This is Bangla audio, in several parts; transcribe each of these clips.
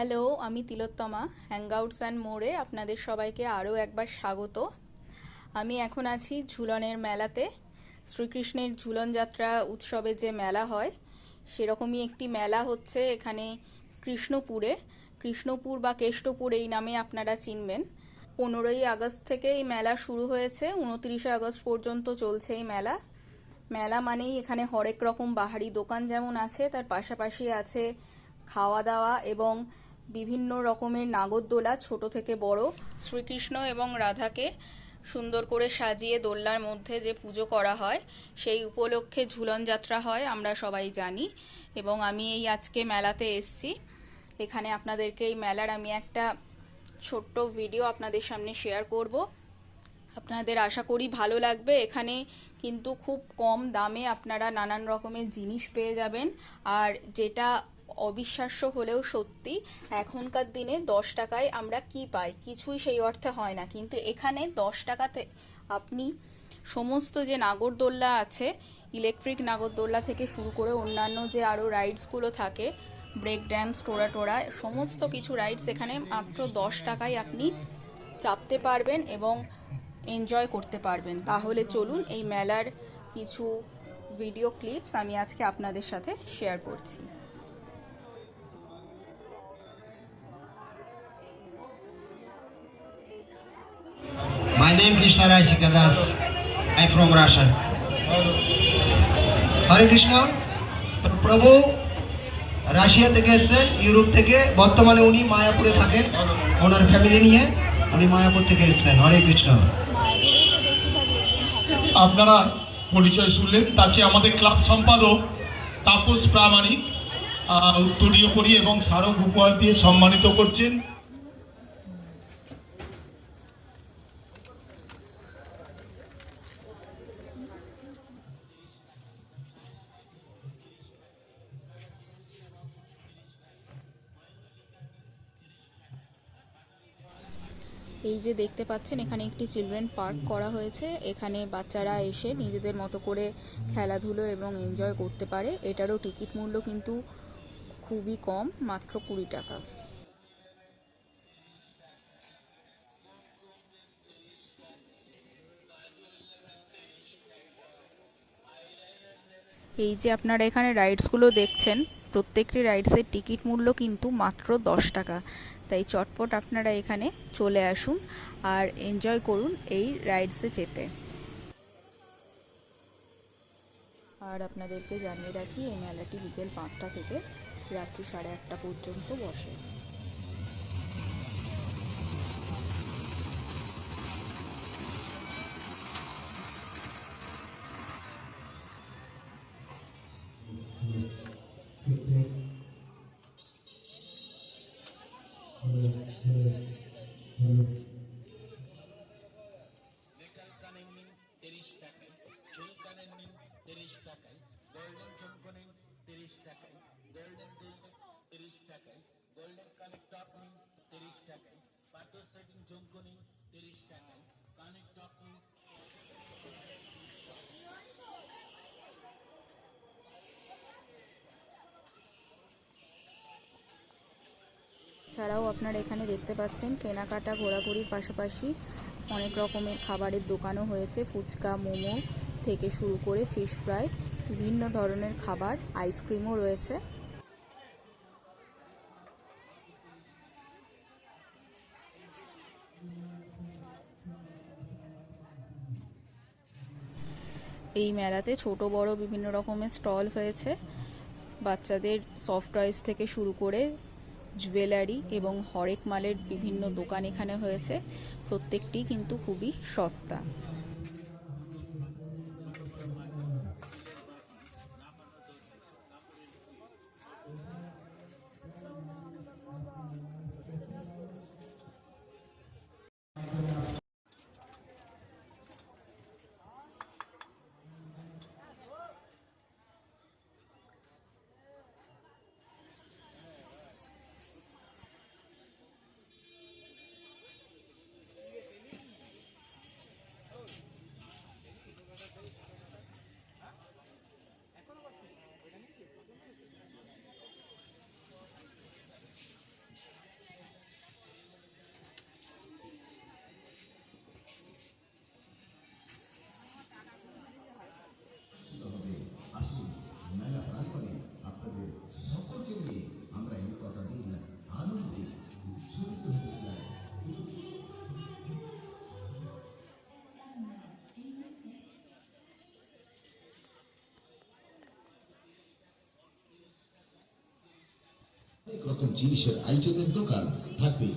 হ্যালো, আমি তিলোত্তমা হ্যাংআউটস অ্যান্ড মোড়ে আপনাদের সবাইকে আরও একবার স্বাগত। আমি এখন আছি ঝুলনের মেলাতে। শ্রীকৃষ্ণের ঝুলন যাত্রা উৎসবে যে মেলা হয়, সেরকমই একটি মেলা হচ্ছে এখানে কৃষ্ণপুরে। কৃষ্ণপুর বা কেষ্টপুর এই নামে আপনারা চিনবেন। পনেরোই আগস্ট থেকে এই মেলা শুরু হয়েছে, উনত্রিশে আগস্ট পর্যন্ত চলছে এই মেলা। মেলা মানেই এখানে হরেক রকম বাহারি দোকান যেমন আছে, তার পাশাপাশি আছে খাওয়া দাওয়া এবং বিভিন্ন রকমের নাগরদোলা, ছোট থেকে বড়, শ্রীকৃষ্ণ এবং রাধাকে সুন্দর করে সাজিয়ে দোলনার মধ্যে যে পুজো করা হয়, সেই উপলক্ষে ঝুলন যাত্রা হয়, আমরা সবাই জানি। এবং আমি এই আজকে মেলাতে এসছি। এখানে আপনাদেরকে এই মেলার আমি একটা ছোট্ট ভিডিও আপনাদের সামনে শেয়ার করব। আপনাদের আশা করি ভালো লাগবে। এখানে কিন্তু খুব কম দামে আপনারা নানান রকমের জিনিস পেয়ে যাবেন। আর যেটা অবিশ্বাস্য হলেও সত্যি, এখনকার দিনে দশ টাকায় আমরা কি পাই? কিছুই সেই অর্থে হয় না। কিন্তু এখানে দশ টাকাতে আপনি সমস্ত যে নাগরদোল্লা আছে, ইলেকট্রিক নাগরদোল্লা থেকে শুরু করে অন্যান্য যে আরও রাইডসগুলো থাকে, ব্রেক ড্যান্স, টোরা টোরা, সমস্ত কিছু রাইডস এখানে মাত্র দশ টাকায় আপনি চাপতে পারবেন এবং এনজয় করতে পারবেন। তাহলে চলুন এই মেলার কিছু ভিডিও ক্লিপস আমি আজকে আপনাদের সাথে শেয়ার করছি। Name is Krishna Rai Sikadas. I'm from Russia. হরে কৃষ্ণ প্রভু রাশিয়া থেকে এসেছেন ইউরোপ থেকে। বর্তমানে উনি মায়াপুরে থাকেন, ওনার ফ্যামিলি নিয়ে। উনি মায়াপুর থেকে এসেছেন। হরে কৃষ্ণ আপনারা পরিচয় শুনলেন তাকে আমাদের ক্লাব সম্পাদক তাপস প্রামাণিক উত্তরীয় করি এবং স্মারক উপহার দিয়ে সম্মানিত করছেন। এই যে দেখতে পাচ্ছেন, এখানে একটি চিলড্রেন পার্ক করা হয়েছে। এখানে বাচ্চারা এসে নিজেদের মতো করে খেলাধুলো এবং এনজয় করতে পারে। এটারও টিকিট মূল্য কিন্তু খুবই কম, মাত্র কুড়ি টাকা। এই যে আপনারা এখানে রাইডসগুলো দেখছেন, প্রত্যেকটি রাইডসের টিকিট মূল্য কিন্তু মাত্র দশ টাকা। তাই চটপট আপনারা এখানে চলে আসুন আর এনজয় করুন এই রাইডসে চেপে। আর আপনাদেরকে জানিয়ে রাখি, এই মেলাটি বিকেল পাঁচটা থেকে রাত্রি সাড়ে আটটা পর্যন্ত বসে। টাকায় চুল নিন তিরিশ টাকায় গোল্ডেন নিন তিরিশ টাকায় গোল্ডেন তিরিশ টাকায় গোল্ডেন টপ নিন তিরিশ টাকায় সেটিং নিন তিরিশ টাকায় টপ নিন ছাড়াও আপনারা এখানে দেখতে পাচ্ছেন কেনাকাটা ঘোরাঘুরির পাশাপাশি অনেক রকমের খাবারের দোকানও হয়েছে। ফুচকা, মোমো থেকে শুরু করে ফিশ ফ্রাই বিভিন্ন ধরনের খাবার আইসক্রিমও রয়েছে। এই মেলাতে ছোট, বড় বিভিন্ন রকমের স্টল হয়েছে। বাচ্চাদের সফট টয়েস থেকে শুরু করে জুয়েলারি এবং হরেক মালের বিভিন্ন দোকান এখানে হয়েছে। প্রত্যেকটি কিন্তু খুবই সস্তা। অনেক রকম জিনিসের আইটেমের দোকান থাকবে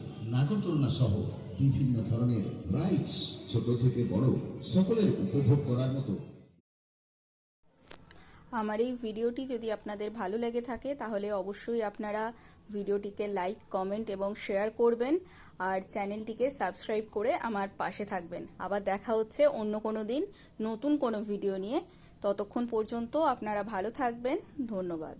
সহ বিভিন্ন ধরনের ছোট থেকে বড়, সকলের উপভোগ করার মতো। আমার এই ভিডিওটি যদি আপনাদের ভালো লেগে থাকে, তাহলে অবশ্যই আপনারা ভিডিওটিকে লাইক কমেন্ট এবং শেয়ার করবেন আর চ্যানেলটিকে সাবস্ক্রাইব করে আমার পাশে থাকবেন। আবার দেখা হচ্ছে অন্য কোনো দিন নতুন কোনো ভিডিও নিয়ে। ততক্ষণ পর্যন্ত আপনারা ভালো থাকবেন। ধন্যবাদ।